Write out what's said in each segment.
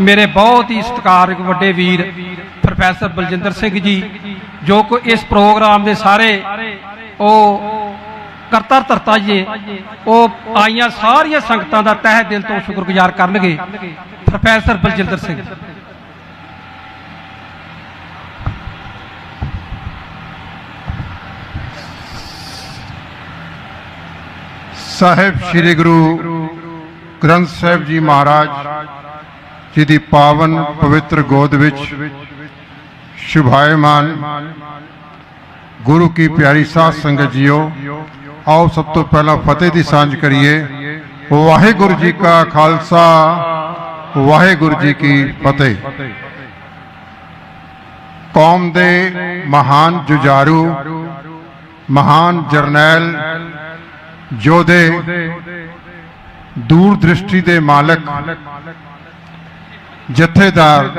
ਮੇਰੇ ਬਹੁਤ ਹੀ ਸਤਿਕਾਰਯੋਗ ਵੱਡੇ ਵੀਰ, ਪ੍ਰੋਫੈਸਰ ਬਲਜਿੰਦਰ ਸਿੰਘ ਜੀ, ਜੋ ਕਿ ਇਸ ਪ੍ਰੋਗਰਾਮ ਦੇ ਸਾਰੇ ਉਹ ਕਰਤਾ ਧਰਤਾ ਜੀ, ਉਹ ਆਈਆਂ ਸਾਰੀਆਂ ਸੰਗਤਾਂ ਦਾ ਤਹਿ ਦਿਲ ਤੋਂ ਸ਼ੁਕਰਗੁਜ਼ਾਰ ਕਰਨਗੇ, ਪ੍ਰੋਫੈਸਰ ਬਲਜਿੰਦਰ ਸਿੰਘ। ਸਾਹਿਬ ਸ੍ਰੀ ਗੁਰੂ ਗ੍ਰੰਥ ਸਾਹਿਬ ਜੀ ਮਹਾਰਾਜ ਜੀ ਦੀ ਪਾਵਨ ਪਵਿੱਤਰ ਗੋਦ ਵਿੱਚ ਸ਼ੁਭਾਇਮਾਨ। ਗੁਰੂ ਕੀ ਪਿਆਰੀ ਸਾਧ ਸੰਗਤ ਜੀਓ, ਆਓ ਸਭ ਤੋਂ ਪਹਿਲਾਂ ਫਤਿਹ ਦੀ ਸਾਂਝ ਕਰੀਏ। ਵਾਹਿਗੁਰੂ ਜੀ ਕਾ ਖਾਲਸਾ, ਵਾਹਿਗੁਰੂ ਜੀ ਕੀ ਫਤਿਹ। ਕੌਮ ਦੇ ਮਹਾਨ ਜੁਝਾਰੂ, ਮਹਾਨ ਜਰਨੈਲ, ਯੋਧੇ ਦੂਰ ਦ੍ਰਿਸ਼ਟੀ ਦੇ ਮਾਲਕ ਜਥੇਦਾਰ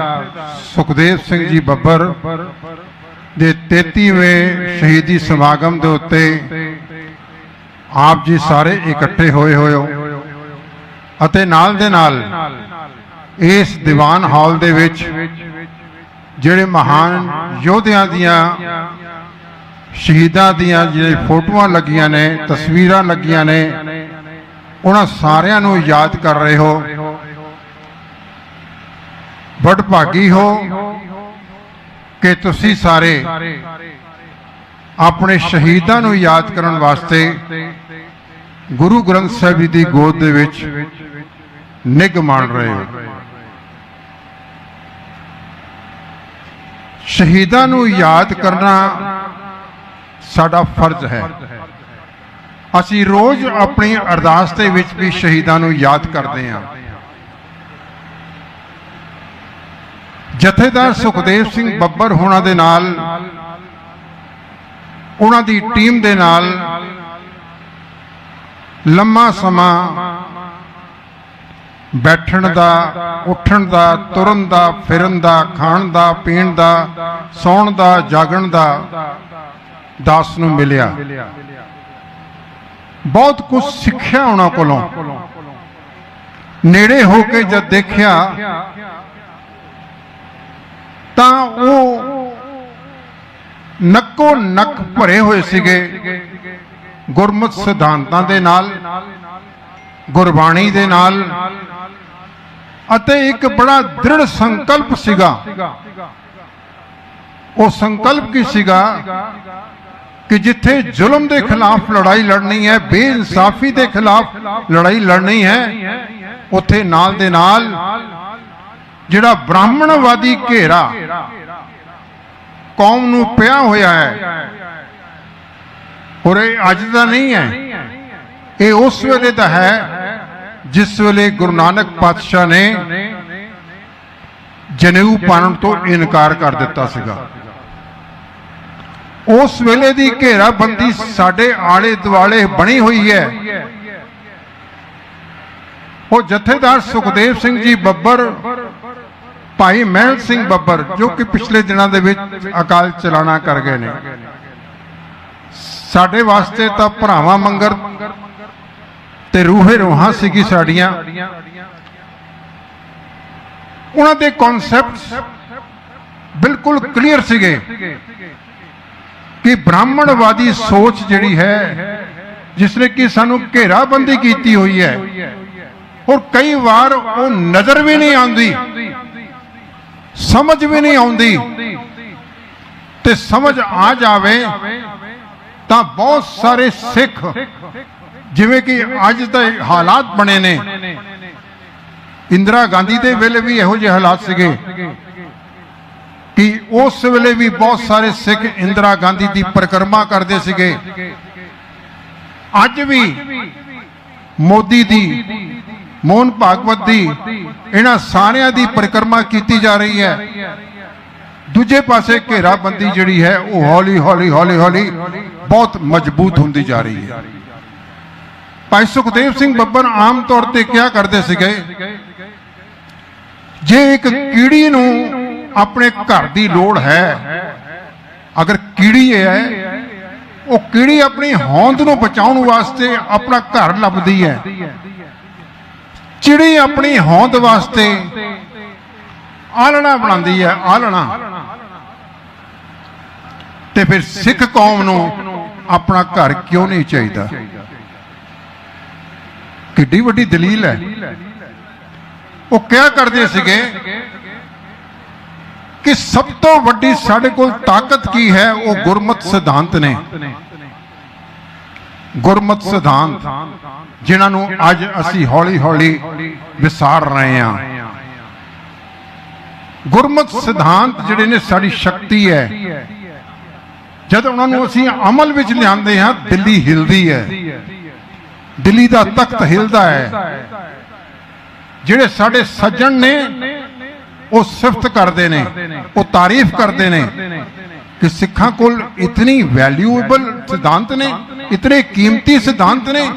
ਸੁਖਦੇਵ ਸਿੰਘ ਜੀ ਬੱਬਰ ਦੇ 33ਵੇਂ ਸ਼ਹੀਦੀ ਸਮਾਗਮ ਦੇ ਉੱਤੇ ਆਪ ਜੀ ਸਾਰੇ ਇਕੱਠੇ ਹੋਏ ਹੋਏ ਹੋ ਅਤੇ ਨਾਲ ਦੇ ਨਾਲ ਇਸ ਦੀਵਾਨ ਹਾਲ ਦੇ ਵਿੱਚ ਜਿਹੜੇ ਮਹਾਨ ਯੋਧਿਆਂ ਦੀਆਂ ਸ਼ਹੀਦਾਂ ਦੀਆਂ ਜਿਹੜੇ ਫੋਟੋਆਂ ਲੱਗੀਆਂ ਨੇ, ਤਸਵੀਰਾਂ ਲੱਗੀਆਂ ਨੇ, ਉਹਨਾਂ ਸਾਰਿਆਂ ਨੂੰ ਯਾਦ ਕਰ ਰਹੇ ਹੋ। ਬੜ ਭਾਗੀ ਹੋ ਕਿ ਤੁਸੀਂ ਸਾਰੇ ਆਪਣੇ ਸ਼ਹੀਦਾਂ ਨੂੰ ਯਾਦ ਕਰਨ ਵਾਸਤੇ ਗੁਰੂ ਗ੍ਰੰਥ ਸਾਹਿਬ ਜੀ ਦੀ ਗੋਦ ਦੇ ਵਿੱਚ ਨਿੱਘ ਮਾਣ ਰਹੇ ਹੋ। ਸ਼ਹੀਦਾਂ ਨੂੰ ਯਾਦ ਕਰਨਾ ਸਾਡਾ ਫਰਜ਼ ਹੈ। ਅਸੀਂ ਰੋਜ਼ ਆਪਣੀ ਅਰਦਾਸ ਦੇ ਵਿੱਚ ਵੀ ਸ਼ਹੀਦਾਂ ਨੂੰ ਯਾਦ ਕਰਦੇ ਹਾਂ। ਜਥੇਦਾਰ ਸੁਖਦੇਵ ਸਿੰਘ ਬੱਬਰ ਹੋਣਾ ਦੇ ਨਾਲ, ਉਹਨਾਂ ਦੀ ਟੀਮ ਦੇ ਨਾਲ ਲੰਮਾ ਸਮਾਂ ਬੈਠਣ ਦਾ, ਉੱਠਣ ਦਾ, ਤੁਰਨ ਦਾ, ਫਿਰਨ ਦਾ, ਖਾਣ ਦਾ, ਪੀਣ ਦਾ, ਸੌਣ ਦਾ, ਜਾਗਣ ਦਾ ਦਾਸ ਨੂੰ ਮਿਲਿਆ। ਬਹੁਤ ਕੁਝ ਸਿੱਖਿਆ ਉਹਨਾਂ ਕੋਲੋਂ। ਨੇੜੇ ਹੋ ਕੇ ਜਦ ਦੇਖਿਆ ਤਾਂ ਉਹ ਨੱਕੋ ਨੱਕ ਭਰੇ ਹੋਏ ਸੀਗੇ ਗੁਰਮਤ ਸਿਧਾਂਤਾਂ ਦੇ ਨਾਲ, ਗੁਰਬਾਣੀ ਦੇ ਨਾਲ, ਅਤੇ ਇੱਕ ਬੜਾ ਦ੍ਰਿੜ ਸੰਕਲਪ ਸੀਗਾ। ਉਹ ਸੰਕਲਪ ਕੀ ਸੀਗਾ? ਕਿ ਜਿੱਥੇ ਜ਼ੁਲਮ ਦੇ ਖਿਲਾਫ ਲੜਾਈ ਲੜਨੀ ਹੈ, ਬੇਇਨਸਾਫੀ ਦੇ ਖਿਲਾਫ ਲੜਾਈ ਲੜਨੀ ਹੈ, ਉੱਥੇ ਨਾਲ ਦੇ ਨਾਲ ਜਿਹੜਾ ਬ੍ਰਾਹਮਣਵਾਦੀ ਘੇਰਾ ਕੌਮ ਨੂੰ ਪਿਆ ਹੋਇਆ ਹੈ, ਔਰ ਇਹ ਅੱਜ ਦਾ ਨਹੀਂ ਹੈ। ਇਹ ਉਸ ਵੇਲੇ ਦਾ ਹੈ ਜਿਸ ਵੇਲੇ ਗੁਰੂ ਨਾਨਕ ਪਾਤਸ਼ਾਹ ਨੇ ਜਨੇਊ ਪਾਣਨ ਤੋਂ ਇਨਕਾਰ ਕਰ ਦਿੱਤਾ ਸੀਗਾ। ਉਸ ਵੇਲੇ ਦੀ ਘੇਰਾਬੰਦੀ ਸਾਡੇ ਆਲੇ ਦੁਆਲੇ ਬਣੀ ਹੋਈ ਹੈ। ਉਹ ਜਥੇਦਾਰ ਸੁਖਦੇਵ ਸਿੰਘ ਜੀ ਬੱਬਰ, ਭਾਈ ਮਹਿਲ ਸਿੰਘ ਬੱਬਰ, ਜੋ ਕਿ ਪਿਛਲੇ ਦਿਨਾਂ ਦੇ ਵਿੱਚ ਅਕਾਲ ਚਲਾਣਾ ਕਰ ਗਏ ਨੇ। ਸਾਡੇ ਵਾਸਤੇ ਤਾਂ ਭਰਾਵਾਂ ਮੰਗਰ ਤੇ ਰੂਹੇ ਰੋਹਾਂ ਸੀਗੀ ਸਾਡੀਆਂ। ਉਹਨਾਂ ਦੇ ਕਨਸੈਪਟਸ ਬਿਲਕੁਲ ਕਲੀਅਰ ਸੀਗੇ ਕਿ ਬ੍ਰਾਹਮਣਵਾਦੀ ਸੋਚ ਜਿਹੜੀ ਹੈ, ਜਿਸ ਨੇ ਕਿ ਸਾਨੂੰ ਘੇਰਾਬੰਦੀ ਕੀਤੀ ਹੋਈ ਹੈ ਔਰ ਕਈ ਵਾਰ ਉਹ ਨਜ਼ਰ ਵੀ ਨਹੀਂ ਆਉਂਦੀ, ਸਮਝ ਵੀ ਨਹੀਂ ਆਉਂਦੀ। ਤੇ ਸਮਝ ਆ ਜਾਵੇ ਤਾਂ ਬਹੁਤ ਸਾਰੇ ਸਿੱਖ, ਜਿਵੇਂ ਕਿ ਅੱਜ ਦੇ ਹਾਲਾਤ ਬਣੇ ਨੇ। ਇੰਦਰਾ ਗਾਂਧੀ ਦੇ ਵੇਲੇ ਵੀ ਇਹੋ ਜਿਹੇ ਹਾਲਾਤ ਸੀਗੇ ਕਿ ਉਸ ਵੇਲੇ ਵੀ ਬਹੁਤ ਸਾਰੇ ਸਿੱਖ ਇੰਦਰਾ ਗਾਂਧੀ ਦੀ ਪਰਿਕਰਮਾ ਕਰਦੇ ਸੀਗੇ। ਅੱਜ ਵੀ ਮੋਦੀ ਦੀ ਮੋਹਨ ਭਾਗਵਤ ਦੀ ਇਹਨਾਂ ਸਾਰਿਆਂ ਦੀ ਪਰਿਕਰਮਾ ਕੀਤੀ ਜਾ ਰਹੀ ਹੈ। ਦੂਜੇ ਪਾਸੇ ਘੇਰਾਬੰਦੀ ਜਿਹੜੀ ਹੈ, ਉਹ ਹੌਲੀ ਹੌਲੀ ਹੌਲੀ ਹੌਲੀ ਬਹੁਤ ਮਜ਼ਬੂਤ ਹੁੰਦੀ ਜਾ ਰਹੀ ਹੈ। ਭਾਈ ਸੁਖਦੇਵ ਸਿੰਘ ਬੱਬਰ ਆਮ ਤੌਰ ਤੇ ਕਿਹਾ ਕਰਦੇ ਸੀਗੇ? ਜੇ ਇੱਕ ਕੀੜੀ ਨੂੰ ਆਪਣੇ ਘਰ ਦੀ ਲੋੜ ਹੈ, ਅਗਰ ਕੀੜੀ ਹੈ, ਉਹ ਕੀੜੀ ਆਪਣੀ ਹੋਂਦ ਨੂੰ ਬਚਾਉਣ ਵਾਸਤੇ ਆਪਣਾ ਘਰ ਲੱਭਦੀ ਹੈ। ਚਿੜੀ ਆਪਣੀ ਹੋਂਦ ਵਾਸਤੇ ਆਲਣਾ ਬਣਾਉਂਦੀ ਹੈ, ਆਲਣਾ। ਤੇ ਫਿਰ ਸਿੱਖ ਕੌਮ ਨੂੰ ਆਪਣਾ ਘਰ ਕਿਉਂ ਨਹੀਂ ਚਾਹੀਦਾ? ਕਿੱਡੀ ਵੱਡੀ ਦਲੀਲ ਹੈ। ਉਹ ਕਿਹਾ ਕਰਦੇ ਸੀਗੇ ਕਿ ਸਭ ਤੋਂ ਵੱਡੀ ਸਾਡੇ ਕੋਲ ਤਾਕਤ ਕੀ ਹੈ? ਉਹ ਗੁਰਮਤ ਸਿਧਾਂਤ ਨੇ। ਗੁਰਮਤ ਸਿਧਾਂਤ ਜਿਨ੍ਹਾਂ ਨੂੰ ਅੱਜ ਅਸੀਂ ਹੌਲੀ-ਹੌਲੀ ਵਿਸਾਰ ਰਹੇ ਹਾਂ। ਗੁਰਮਤ ਸਿਧਾਂਤ ਜਿਹੜੇ ਨੇ ਸਾਡੀ ਸ਼ਕਤੀ ਹੈ। ਜਦ ਉਹਨਾਂ ਨੂੰ ਅਸੀਂ ਅਮਲ ਵਿੱਚ ਲਿਆਉਂਦੇ ਹਾਂ ਦਿੱਲੀ ਹਿਲਦੀ ਹੈ। ਦਿੱਲੀ ਦਾ ਤਖਤ ਹਿਲਦਾ ਹੈ। ਜਿਹੜੇ ਸਾਡੇ ਸੱਜਣ ਨੇ ਉਹ ਸਿਫਤ ਕਰਦੇ ਨੇ ਉਹ ਤਾਰੀਫ ਕਰਦੇ ਨੇ ਕਿ ਸਿੱਖਾਂ ਕੋਲ ਇਤਨੀ ਵੈਲਿਊਏਬਲ ਸਿਧਾਂਤ ਨੇ। ਇਤਨੇ ਕੀਮਤੀ ਸਿਧਾਂਤ ਨੇ।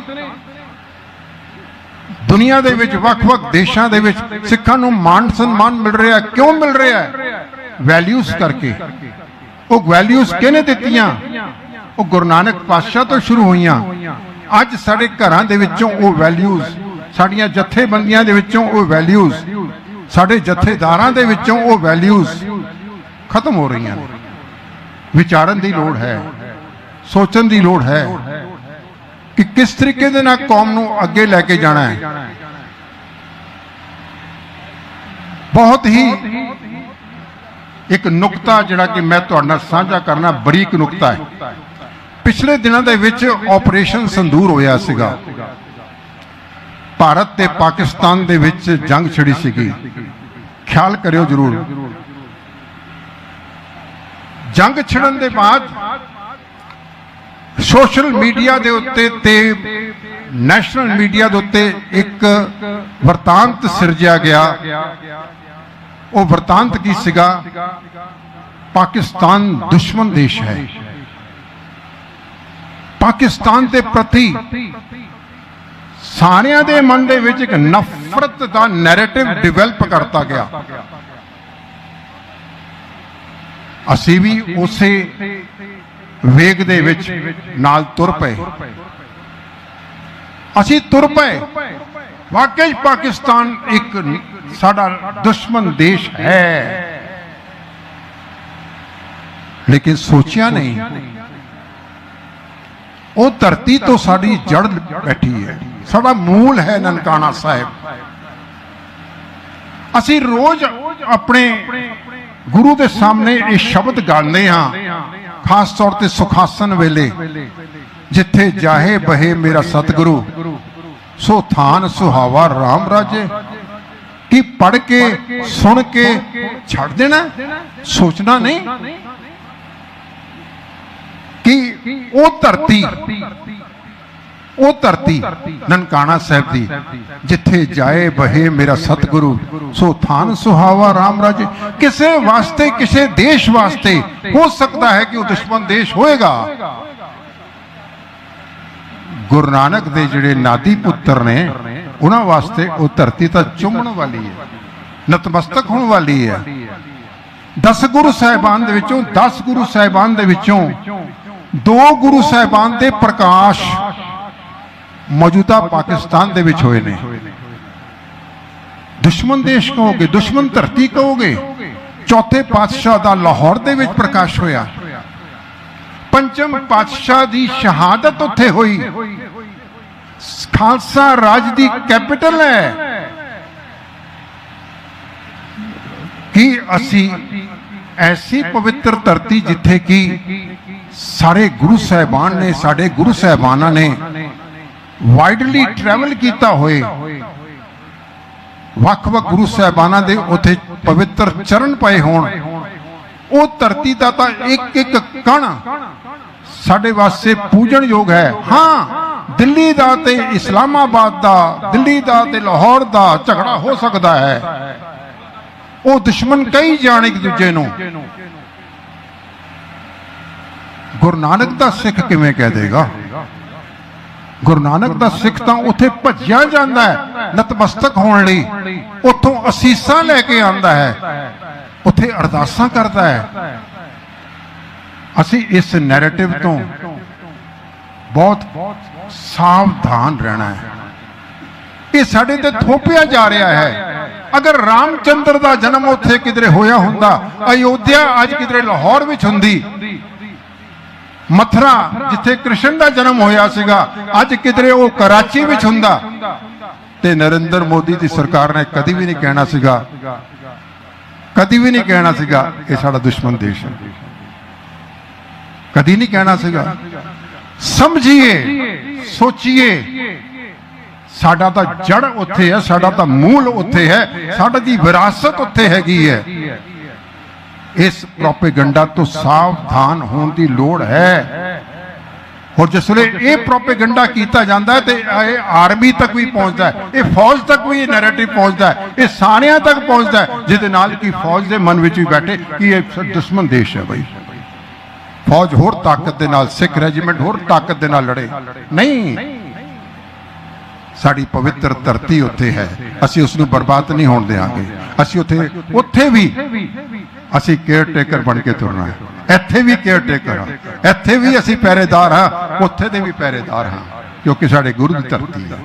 ਦੁਨੀਆ ਦੇ ਵਿੱਚ ਵੱਖ-ਵੱਖ ਦੇਸ਼ਾਂ ਦੇ ਵਿੱਚ ਸਿੱਖਾਂ ਨੂੰ ਮਾਣ ਸਨਮਾਨ ਮਿਲ ਰਿਹਾ ਕਿਉਂ ਮਿਲ ਰਿਹਾ ਹੈ? ਵੈਲਿਊਜ਼ ਕਰਕੇ। ਉਹ ਵੈਲਿਊਜ਼ ਕਿਹਨੇ ਦਿੱਤੀਆਂ? ਉਹ ਗੁਰੂ ਨਾਨਕ ਪਾਤਸ਼ਾਹ ਤੋਂ ਸ਼ੁਰੂ ਹੋਈਆਂ। ਅੱਜ ਸਾਡੇ ਘਰਾਂ ਦੇ ਵਿੱਚੋਂ ਉਹ ਵੈਲਿਊਜ਼ ਸਾਡੀਆਂ ਜਥੇਬੰਦੀਆਂ ਦੇ ਵਿੱਚੋਂ ਉਹ ਵੈਲਿਊਜ਼ ਸਾਡੇ ਜਥੇਦਾਰਾਂ ਦੇ ਵਿੱਚੋਂ ਉਹ ਵੈਲਿਊਜ਼ ਖਤਮ ਹੋ ਰਹੀਆਂ ਨੇ। ਵਿਚਾਰਨ ਦੀ ਲੋੜ ਹੈ। ਸੋਚਣ ਦੀ ਲੋੜ ਹੈ ਕਿ ਕਿਸ ਤਰੀਕੇ ਦੇ ਨਾਲ ਕੌਮ ਨੂੰ ਅੱਗੇ ਲੈ ਕੇ ਜਾਣਾ ਹੈ। ਬਹੁਤ ਹੀ ਇੱਕ ਨੁਕਤਾ ਜਿਹੜਾ ਕਿ ਮੈਂ ਤੁਹਾਡੇ ਨਾਲ ਸਾਂਝਾ ਕਰਨਾ ਬਰੀਕ ਨੁਕਤਾ ਹੈ। ਪਿਛਲੇ ਦਿਨਾਂ ਦੇ ਵਿੱਚ ਆਪਰੇਸ਼ਨ ਸੰਦੂਰ ਹੋਇਆ ਸੀਗਾ। ਭਾਰਤ ਤੇ ਪਾਕਿਸਤਾਨ ਦੇ ਵਿੱਚ ਜੰਗ ਛਿੜੀ ਸੀਗੀ। ਖਿਆਲ ਕਰਿਓ ਜਰੂਰ। ਜੰਗ ਛਿੜਨ ਦੇ ਬਾਅਦ ਸੋਸ਼ਲ ਮੀਡੀਆ ਦੇ ਉੱਤੇ ਤੇ ਨੈਸ਼ਨਲ ਮੀਡੀਆ ਦੇ ਉੱਤੇ ਇੱਕ ਵਰਤਾਂਤ ਸਿਰਜਿਆ ਗਿਆ। ਉਹ ਵਰਤਾਂਤ ਕੀ ਸੀਗਾ? ਪਾਕਿਸਤਾਨ ਦੁਸ਼ਮਣ ਦੇਸ਼ ਹੈ। ਪਾਕਿਸਤਾਨ ਦੇ ਪ੍ਰਤੀ ਸਾਰਿਆਂ ਦੇ ਮਨ ਦੇ ਵਿੱਚ ਇੱਕ ਨਫ਼ਰਤ ਦਾ ਨੈਰੇਟਿਵ ਡਿਵੈਲਪ ਕਰਤਾ ਗਿਆ। ਅਸੀਂ ਵੀ ਉਸੇ ਵੇਗ ਦੇ ਵਿੱਚ ਨਾਲ ਤੁਰ ਪਏ। ਅਸੀਂ ਤੁਰ ਪਏ। ਵਾਕਈ ਪਾਕਿਸਤਾਨ ਇੱਕ ਸਾਡਾ ਦੁਸ਼ਮਣ ਦੇਸ਼ ਹੈ। ਲੇਕਿਨ ਸੋਚਿਆ ਨਹੀਂ, ਉਹ ਧਰਤੀ ਤੋਂ ਸਾਡੀ ਜੜ ਬੈਠੀ ਹੈ। ਸਾਡਾ ਮੂਲ ਹੈ ਨਨਕਾਣਾ ਸਾਹਿਬ। ਅਸੀਂ ਰੋਜ਼ ਆਪਣੇ ਗੁਰੂ ਦੇ ਸਾਹਮਣੇ ਇਹ ਸ਼ਬਦ ਗਾਉਂਦੇ ਹਾਂ। ਖਾਸ ਤੌਰ ਤੇ ਸੁਖਾਸਨ ਵੇਲੇ, ਜਿੱਥੇ ਜਾਹੇ ਬਹੇ ਮੇਰਾ ਸਤਿਗੁਰੂ, ਸੋ ਥਾਨ ਸੁਹਾਵਾ RAM ਰਾਜੇ। ਕੀ ਪੜ ਕੇ, ਸੁਣ ਕੇ ਛੱਡ ਦੇਣਾ? ਸੋਚਣਾ ਨਹੀਂ? ਕਿ ਉਹ ਧਰਤੀ ਉਹ ਧਰਤੀ ਨਨਕਾਣਾ ਸਾਹਿਬ ਦੀ ਜਿੱਥੇ ਜਾਏ ਬਹੇ ਮੇਰਾ ਸਤਿਗੁਰੂ ਸੋ ਥਾਨ ਸੁਹਾਵਾ RAM ਰਾਜੇ। ਕਿਸੇ ਵਾਸਤੇ ਕਿਸੇ ਦੇਸ਼ ਵਾਸਤੇ ਹੋ ਸਕਦਾ ਹੈ ਕਿ ਉਹ ਦੁਸ਼ਮਣ ਦੇਸ਼ ਹੋਏਗਾ। ਗੁਰੂ ਨਾਨਕ ਦੇ ਜਿਹੜੇ ਨਾਦੀ ਪੁੱਤਰ ਨੇ ਉਹਨਾਂ ਵਾਸਤੇ ਉਹ ਧਰਤੀ ਤਾਂ ਚੁੰਮਣ ਵਾਲੀ ਹੈ ਨਤਮਸਤਕ ਹੋਣ ਵਾਲੀ ਹੈ। 10 ਗੁਰੂ ਸਾਹਿਬਾਨ ਦੇ ਵਿੱਚੋਂ 10 ਗੁਰੂ ਸਾਹਿਬਾਨ ਦੇ ਵਿੱਚੋਂ ਦੋ ਗੁਰੂ ਸਾਹਿਬਾਨ ਦੇ ਪ੍ਰਕਾਸ਼ ਮੌਜੂਦਾ ਪਾਕਿਸਤਾਨ ਦੇ ਵਿੱਚ ਹੋਏ ਨੇ। ਦੁਸ਼ਮਣ ਦੇਸ਼ ਕਹੋਗੇ, ਦੁਸ਼ਮਣ ਧਰਤੀ ਕਹੋਗੇ, ਚੌਥੇ ਪਾਤਸ਼ਾਹ ਦਾ ਲਾਹੌਰ ਦੇ ਵਿੱਚ ਪ੍ਰਕਾਸ਼ ਹੋਇਆ। ਪੰਚਮ ਪਾਤਸ਼ਾਹ ਦੀ ਸ਼ਹਾਦਤ ਉੱਥੇ ਹੋਈ। ਖਾਲਸਾ ਰਾਜ ਦੀ ਕੈਪੀਟਲ ਹੈ। ਕਿ ਅਸੀਂ ਐਸੀ ਪਵਿੱਤਰ ਧਰਤੀ ਜਿੱਥੇ ਕਿ ਸਾਰੇ ਗੁਰੂ ਸਾਹਿਬਾਨ ਨੇ, ਸਾਡੇ ਗੁਰੂ ਸਾਹਿਬਾਨਾਂ ਨੇ ਵਾਈਡਲੀ ਟਰੈਵਲ ਕੀਤਾ ਹੋਏ। ਵੱਖ-ਵੱਖ ਗੁਰੂ ਸਾਹਿਬਾਨਾਂ ਦੇ ਉੱਥੇ ਪਵਿੱਤਰ ਚਰਨ ਪਏ ਹੋਣ। ਉਹ ਧਰਤੀ ਦਾ ਤਾਂ ਇੱਕ ਇੱਕ ਕਣ ਸਾਡੇ ਵਾਸਤੇ ਪੂਜਣਯੋਗ ਹੈ। ਹਾਂ, ਦਿੱਲੀ ਦਾ ਤੇ ਇਸਲਾਮਾਬਾਦ ਦਾ, ਦਿੱਲੀ ਦਾ ਤੇ ਲਾਹੌਰ ਦਾ ਝਗੜਾ ਹੋ ਸਕਦਾ ਹੈ। ਉਹ ਦੁਸ਼ਮਣ ਕਈ ਜਾਣ ਇੱਕ ਦੂਜੇ ਨੂੰ। ਗੁਰੂ ਨਾਨਕ ਦਾ ਸਿੱਖ ਕਿਵੇਂ ਕਹਿ ਦੇਗਾ? ਗੁਰੂ ਨਾਨਕ ਦਾ ਸਿੱਖ ਤਾਂ ਉੱਥੇ ਭੱਜਿਆ ਜਾਂਦਾ ਹੈ, ਨਤਮਸਤਕ ਹੋਣ ਲਈ। ਉੱਥੋਂ ਅਸੀਸਾਂ ਲੈ ਕੇ ਆਂਦਾ ਹੈ। ਉੱਥੇ ਅਰਦਾਸਾਂ ਕਰਦਾ ਹੈ। ਅਸੀਂ ਇਸ ਨੈਰੇਟਿਵ ਤੋਂ ਬਹੁਤ ਸਾਵਧਾਨ ਰਹਿਣਾ ਹੈ। ਇਹ ਸਾਡੇ ਤੇ ਥੋਪਿਆ ਜਾ ਰਿਹਾ ਹੈ। ਅਗਰ ਰਾਮਚੰਦਰ ਦਾ ਜਨਮ ਉੱਥੇ ਕਿਧਰੇ ਹੋਇਆ ਹੁੰਦਾ, ਅਯੋਧਿਆ ਅੱਜ ਕਿਧਰੇ ਲਾਹੌਰ ਵਿੱਚ ਹੁੰਦੀ ਮਥਰਾ, ਜਿੱਥੇ ਕ੍ਰਿਸ਼ਨ ਦਾ ਜਨਮ ਹੋਇਆ ਸੀਗਾ। ਅੱਜ ਕਿਧਰੇ ਉਹ ਕਰਾਚੀ ਵਿੱਚ ਹੁੰਦਾ। ਤੇ ਨਰਿੰਦਰ ਮੋਦੀ ਦੀ ਸਰਕਾਰ ਨੇ ਕਦੀ ਵੀ ਨਹੀਂ ਕਹਿਣਾ ਸੀਗਾ। ਕਦੀ ਵੀ ਨਹੀਂ ਕਹਿਣਾ ਸੀਗਾ, ਇਹ ਸਾਡਾ ਦੁਸ਼ਮਣ ਦੇਸ਼ ਹੈ। ਕਦੀ ਨਹੀਂ ਕਹਿਣਾ ਸੀਗਾ। ਸਮਝੀਏ, ਸੋਚੀਏ। ਸਾਡਾ ਤਾਂ ਜੜ ਉੱਥੇ ਹੈ, ਸਾਡਾ ਤਾਂ ਮੂਲ ਉੱਥੇ ਹੈ, ਸਾਡਾ ਦੀ ਵਿਰਾਸਤ ਉੱਥੇ ਹੈਗੀ ਹੈ। ਇਸ ਪ੍ਰੋਪੇਗੰਡਾ ਤੋਂ ਸਾਵਧਾਨ ਹੋਣ ਦੀ ਲੋੜ ਹੈ। ਔਰ ਜਿਸ ਵੇਲੇ ਇਹ ਪ੍ਰੋਪੇਗੰਡਾ ਕੀਤਾ ਜਾਂਦਾ ਹੈ ਤੇ ਇਹ ਆਰਮੀ ਤੱਕ ਵੀ ਪਹੁੰਚਦਾ ਹੈ, ਇਹ ਫੌਜ ਤੱਕ ਵੀ ਇਹ ਨੈਰੇਟਿਵ ਪਹੁੰਚਦਾ ਹੈ, ਇਹ ਸਾਰਿਆਂ ਤੱਕ ਪਹੁੰਚਦਾ ਹੈ, ਜਿਹਦੇ ਨਾਲ ਕਿ ਫੌਜ ਦੇ ਮਨ ਵਿੱਚ ਵੀ ਬੈਠੇ ਕਿ ਇਹ ਦੁਸ਼ਮਣ ਦੇਸ਼ ਹੈ ਬਈ। ਫੌਜ ਹੋਰ ਤਾਕਤ ਦੇ ਨਾਲ, ਸਿੱਖ ਰੈਜੀਮੈਂਟ ਹੋਰ ਤਾਕਤ ਦੇ ਨਾਲ ਲੜੇ। ਨਹੀਂ। ਸਾਡੀ ਪਵਿੱਤਰ ਧਰਤੀ ਉੱਥੇ ਹੈ। ਅਸੀਂ ਉਸ ਨੂੰ ਬਰਬਾਦ ਨਹੀਂ ਹੋਣ ਦੇਵਾਂਗੇ ਅਸੀਂ ਉੱਥੇ ਉੱਥੇ ਵੀ ਅਸੀਂ ਕੇਅਰ ਟੇਕਰ ਬਣ ਕੇ ਤੁਰਨਾ ਹੈ। ਇੱਥੇ ਵੀ ਕੇਅਰ ਟੇਕਰ ਹਾਂ। ਇੱਥੇ ਵੀ ਅਸੀਂ ਪਹਿਰੇਦਾਰ ਹਾਂ। ਉੱਥੇ ਦੇ ਵੀ ਪਹਿਰੇਦਾਰ ਹਾਂ। ਕਿਉਂਕਿ ਸਾਡੇ ਗੁਰੂ ਦੀ ਧਰਤੀ ਹੈ।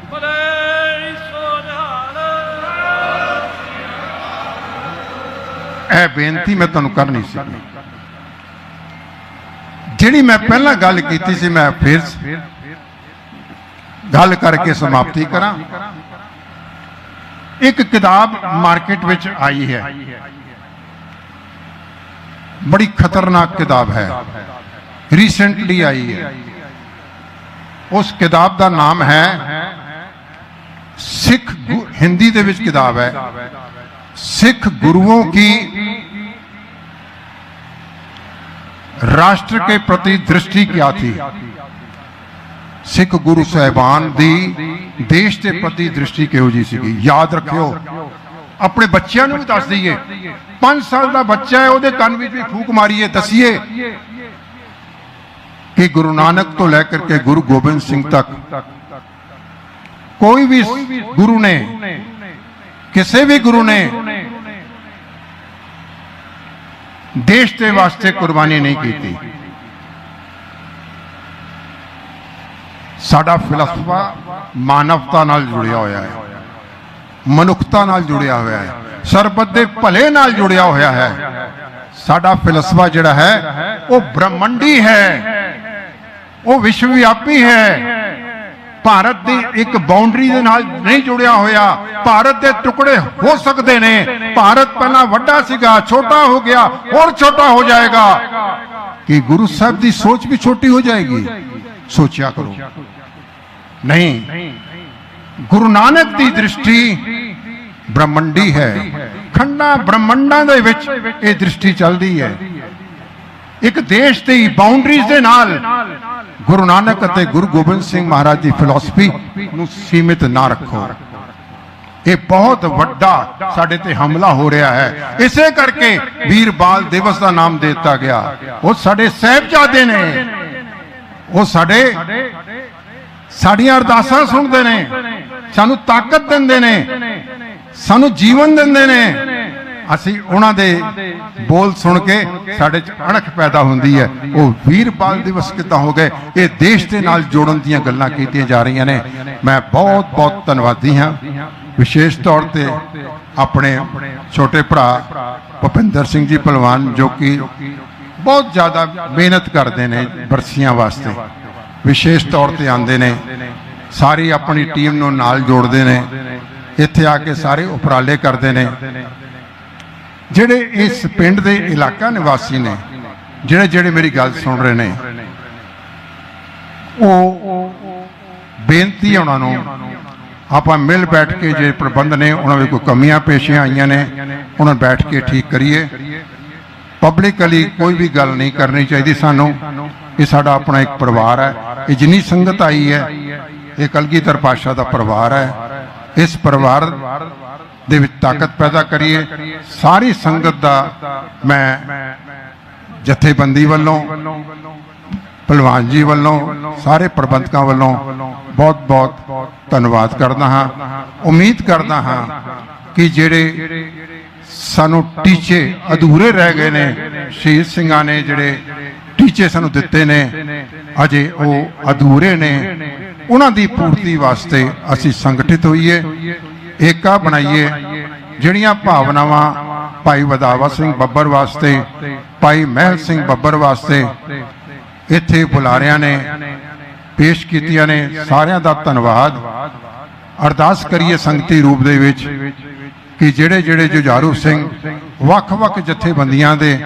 ਇਹ ਬੇਨਤੀ ਮੈਂ ਤੁਹਾਨੂੰ ਕਰਨੀ ਸੀ। ਜਿਹੜੀ ਮੈਂ ਪਹਿਲਾਂ ਗੱਲ ਕੀਤੀ ਸੀ, ਮੈਂ ਫਿਰ ਗੱਲ ਕਰਕੇ ਸਮਾਪਤੀ ਕਰਾਂ। ਇੱਕ ਕਿਤਾਬ ਮਾਰਕੀਟ ਵਿੱਚ ਆਈ ਹੈ। ਬੜੀ ਖਤਰਨਾਕ ਕਿਤਾਬ ਹੈ ਰੀਸੈਂਟਲੀ ਆਈ ਹੈ ਉਸ ਕਿਤਾਬ ਦਾ ਨਾਮ ਹੈ ਸਿੱਖ ਗੁ- ਹਿੰਦੀ ਦੇ ਵਿੱਚ ਕਿਤਾਬ ਹੈ सिख गुरुओं की ਰਾਸ਼ਟਰ ਕੇ ਪ੍ਰਤੀ ਦ੍ਰਿਸ਼ਟੀ ਕੀ ਥੀ ਸਿੱਖ ਗੁਰੂ ਸਾਹਿਬਾਨ ਦੀ ਦੇਸ਼ ਦੇ ਪ੍ਰਤੀ ਦ੍ਰਿਸ਼ਟੀ ਕਿਹੋ ਜੀ ਸੀਗੀ ਯਾਦ ਰੱਖਿਓ ਆਪਣੇ ਬੱਚਿਆਂ ਨੂੰ ਵੀ ਦੱਸ ਦਈਏ। 5 ਸਾਲ ਦਾ ਬੱਚਾ ਹੈ, ਉਹਦੇ ਕੰਨ ਵਿੱਚ ਵੀ ਫੂਕ ਮਾਰੀਏ, ਦਸੀਏ ਕਿ ਗੁਰੂ ਨਾਨਕ ਤੋਂ ਲੈ ਕਰਕੇ ਗੁਰੂ ਗੋਬਿੰਦ ਸਿੰਘ ਤੱਕ ਕੋਈ ਵੀ ਗੁਰੂ ਨੇ, ਕਿਸੇ ਵੀ ਗੁਰੂ ਨੇ ਦੇਸ਼ ਦੇ ਵਾਸਤੇ ਕੁਰਬਾਨੀ ਨਹੀਂ ਕੀਤੀ। ਸਾਡਾ ਫਿਲਸਫਾ ਮਾਨਵਤਾ ਨਾਲ ਜੁੜਿਆ ਹੋਇਆ ਹੈ। ਮਨੁੱਖਤਾ ਨਾਲ ਜੁੜਿਆ ਹੋਇਆ ਹੈ। ਸਰਬੱਤ ਦੇ ਭਲੇ ਨਾਲ ਜੁੜਿਆ ਹੋਇਆ ਹੈ। ਸਾਡਾ ਫਿਲਸਫਾ ਜਿਹੜਾ ਹੈ, ਉਹ ਬ੍ਰਹਮੰਡੀ ਹੈ। ਉਹ ਵਿਸ਼ਵ ਵਿਆਪੀ ਹੈ। ਭਾਰਤ ਦੀ ਇੱਕ ਬਾਉਂਡਰੀ ਦੇ ਨਾਲ ਨਹੀਂ ਜੁੜਿਆ ਹੋਇਆ। ਭਾਰਤ ਦੇ ਟੁਕੜੇ ਹੋ ਸਕਦੇ ਨੇ। ਭਾਰਤ ਪਹਿਲਾਂ ਵੱਡਾ ਸੀਗਾ, ਛੋਟਾ ਹੋ ਗਿਆ, ਹੋਰ ਛੋਟਾ ਹੋ ਜਾਏਗਾ। ਕਿ ਗੁਰੂ ਸਾਹਿਬ ਦੀ ਸੋਚ ਵੀ ਛੋਟੀ ਹੋ ਜਾਏਗੀ? ਸੋਚਿਆ ਕਰੋ। ਨਹੀਂ। ਗੁਰੂ ਨਾਨਕ ਦੀ ਦ੍ਰਿਸ਼ਟੀ ਬ੍ਰਹਮੰਡੀ ਹੈ। ਖੰਡਾ ਬ੍ਰਹਮੰਡਾਂ ਦੇ ਵਿੱਚ ਇਹ ਦ੍ਰਿਸ਼ਟੀ ਚੱਲਦੀ ਹੈ। ਇੱਕ ਦੇਸ਼ ਦੀ ਬਾਉਂਡਰੀਜ਼ ਦੇ ਨਾਲ ਗੁਰੂ ਨਾਨਕ ਅਤੇ ਗੁਰੂ ਗੋਬਿੰਦ ਸਿੰਘ ਮਹਾਰਾਜ ਦੀ ਫਿਲਾਸਫੀ ਨੂੰ ਸੀਮਿਤ ਨਾ ਰੱਖੋ। ਇਹ ਬਹੁਤ ਵੱਡਾ ਸਾਡੇ ਤੇ ਹਮਲਾ ਹੋ ਰਿਹਾ ਹੈ। ਇਸੇ ਕਰਕੇ ਵੀਰ ਬਾਲ ਦਿਵਸ ਦਾ ਨਾਮ ਦੇ ਦਿੱਤਾ ਗਿਆ। ਉਹ ਸਾਡੇ ਸਹਿਬਜ਼ਾਦੇ ਨੇ। ਉਹ ਸਾਡੇ ਸਾਡੀਆਂ ਅਰਦਾਸਾਂ ਸੁਣਦੇ ਨੇ, ਸਾਨੂੰ ਤਾਕਤ ਦਿੰਦੇ ਨੇ, ਸਾਨੂੰ ਜੀਵਨ ਦਿੰਦੇ ਨੇ। ਅਸੀਂ ਉਹਨਾਂ ਦੇ ਬੋਲ ਸੁਣ ਕੇ ਸਾਡੇ ਚ ਅਣਖ ਪੈਦਾ ਹੁੰਦੀ ਹੈ। ਉਹ ਵੀਰ ਬਾਲ ਦਿਵਸ ਕਿੱਦਾਂ ਹੋ ਗਏ? ਇਹ ਦੇਸ਼ ਦੇ ਨਾਲ ਜੋੜਨ ਦੀਆਂ ਗੱਲਾਂ ਕੀਤੀਆਂ ਜਾ ਰਹੀਆਂ ਨੇ। ਮੈਂ ਬਹੁਤ ਬਹੁਤ ਧੰਨਵਾਦੀ ਹਾਂ। ਵਿਸ਼ੇਸ਼ ਤੌਰ ਤੇ ਆਪਣੇ ਛੋਟੇ ਭਰਾ ਭੁਪਿੰਦਰ ਸਿੰਘ ਜੀ ਪਹਿਲਵਾਨ ਜੋ ਕਿ ਬਹੁਤ ਜ਼ਿਆਦਾ ਮਿਹਨਤ ਕਰਦੇ ਨੇ ਬਰਸੀਆਂ ਵਾਸਤੇ। ਵਿਸ਼ੇਸ਼ ਤੌਰ ਤੇ ਆਉਂਦੇ ਨੇ। ਸਾਰੀ ਆਪਣੀ ਟੀਮ ਨੂੰ ਨਾਲ ਜੋੜਦੇ ਨੇ। ਇੱਥੇ ਆ ਕੇ ਸਾਰੇ ਉਪਰਾਲੇ ਕਰਦੇ ਨੇ। ਜਿਹੜੇ ਇਸ ਪਿੰਡ ਦੇ ਇਲਾਕਾ ਨਿਵਾਸੀ ਨੇ, ਜਿਹੜੇ ਜਿਹੜੇ ਮੇਰੀ ਗੱਲ ਸੁਣ ਰਹੇ ਨੇ, ਉਹ ਬੇਨਤੀ ਹੈ ਉਹਨਾਂ ਨੂੰ, ਆਪਾਂ ਮਿਲ ਬੈਠ ਕੇ ਜੇ ਪ੍ਰਬੰਧ ਨੇ, ਉਹਨਾਂ ਵਿੱਚ ਕੋਈ ਕਮੀਆਂ ਪੇਸ਼ੀਆਂ ਆਈਆਂ ਨੇ, ਉਹਨਾਂ ਨੂੰ ਬੈਠ ਕੇ ਠੀਕ ਕਰੀਏ। ਪਬਲਿਕਲੀ ਕੋਈ ਵੀ ਗੱਲ ਨਹੀਂ ਕਰਨੀ ਚਾਹੀਦੀ ਸਾਨੂੰ। ਇਹ ਸਾਡਾ ਆਪਣਾ ਇੱਕ ਪਰਿਵਾਰ ਹੈ। ਇਹ ਜਿੰਨੀ ਸੰਗਤ ਆਈ ਹੈ, ਇਹ ਕਲਗੀਧਰ ਪਾਸ਼ਾ ਦਾ ਪਰਿਵਾਰ ਹੈ। ਇਸ ਪਰਿਵਾਰ ਦੇ ਵਿੱਚ ਤਾਕਤ ਪੈਦਾ ਕਰੀਏ। ਸਾਰੀ ਸੰਗਤ ਦਾ ਮੈਂ ਜਥੇਬੰਦੀ ਵੱਲੋਂ ਪਹਿਲਵਾਨ ਜੀ ਵੱਲੋਂ, ਸਾਰੇ ਪ੍ਰਬੰਧਕਾਂ ਵੱਲੋਂ ਬਹੁਤ ਬਹੁਤ ਧੰਨਵਾਦ ਕਰਦਾ ਹਾਂ। ਉਮੀਦ ਕਰਦਾ ਹਾਂ ਕਿ ਜਿਹੜੇ ਸਾਨੂੰ ਟੀਚੇ ਅਧੂਰੇ ਰਹਿ ਗਏ ਨੇ, ਸ਼ਹੀਦ ਸਿੰਘਾਂ ਨੇ ਜਿਹੜੇ ਟੀਚੇ ਸਾਨੂੰ ਦਿੱਤੇ ਨੇ। ਅਜੇ ਉਹ ਅਧੂਰੇ ਨੇ। ਉਹਨਾਂ ਦੀ ਪੂਰਤੀ ਵਾਸਤੇ ਅਸੀਂ ਸੰਗਠਿਤ ਹੋਈਏ ਏਕਾ ਬਣਾਈਏ। ਜਿਹੜੀਆਂ ਭਾਵਨਾਵਾਂ ਭਾਈ ਵਧਾਵਾ ਸਿੰਘ ਬੱਬਰ ਵਾਸਤੇ, ਭਾਈ ਮਹਿਲ ਸਿੰਘ ਬੱਬਰ ਵਾਸਤੇ ਇੱਥੇ ਬੁਲਾਰਿਆਂ ਨੇ ਪੇਸ਼ ਕੀਤੀਆਂ ਨੇ। ਸਾਰਿਆਂ ਦਾ ਧੰਨਵਾਦ। ਅਰਦਾਸ ਕਰੀਏ ਸੰਗਤੀ ਰੂਪ ਦੇ ਵਿੱਚ। ਕਿ ਜਿਹੜੇ ਜਿਹੜੇ ਜੁਝਾਰੂ ਸਿੰਘ ਵੱਖ-ਵੱਖ ਜਥੇਬੰਦੀਆਂ ਦੇ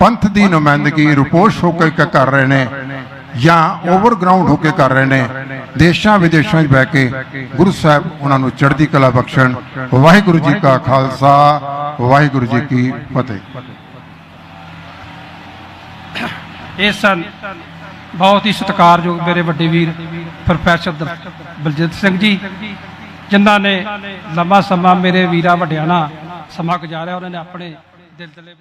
ਪੰਥ ਦੀ ਨੁਮਾਇੰਦਗੀ ਰਿਪੋਰਟ ਹੋ ਕੇ ਕਰ ਰਹੇ ਨੇ ਜਾਂ ਓਵਰਗਰਾਉਂਡ ਹੋ ਕੇ ਕਰ ਰਹੇ ਨੇ, ਦੇਸ਼ਾਂ ਵਿਦੇਸ਼ਾਂ 'ਚ ਬਹਿ ਕੇ ਗੁਰੂ ਸਾਹਿਬ ਉਹਨਾਂ ਨੂੰ ਚੜ੍ਹਦੀ ਕਲਾ ਬਖਸ਼ਣ। ਵਾਹਿਗੁਰੂ ਜੀ ਕਾ ਖਾਲਸਾ, ਵਾਹਿਗੁਰੂ ਜੀ ਕੀ ਫਤਿਹ। ਇਹ ਸਨ ਬਹੁਤ ਹੀ ਸਤਿਕਾਰਯੋਗ ਮੇਰੇ ਵੱਡੇ ਵੀਰ ਪ੍ਰੋਫੈਸਰ ਦਰ- ਬਲਜਿੰਦਰ ਸਿੰਘ ਜੀ। ਜਿਨ੍ਹਾਂ ਨੇ ਲੰਮਾ ਸਮਾਂ ਮੇਰੇ ਵੀਰਾ ਵਡਿਆਣਾ ਸਮਾਂ ਗੁਜ਼ਾਰਿਆ ਉਹਨਾਂ ਨੇ ਆਪਣੇ ਦਿਲ ਦਲੇ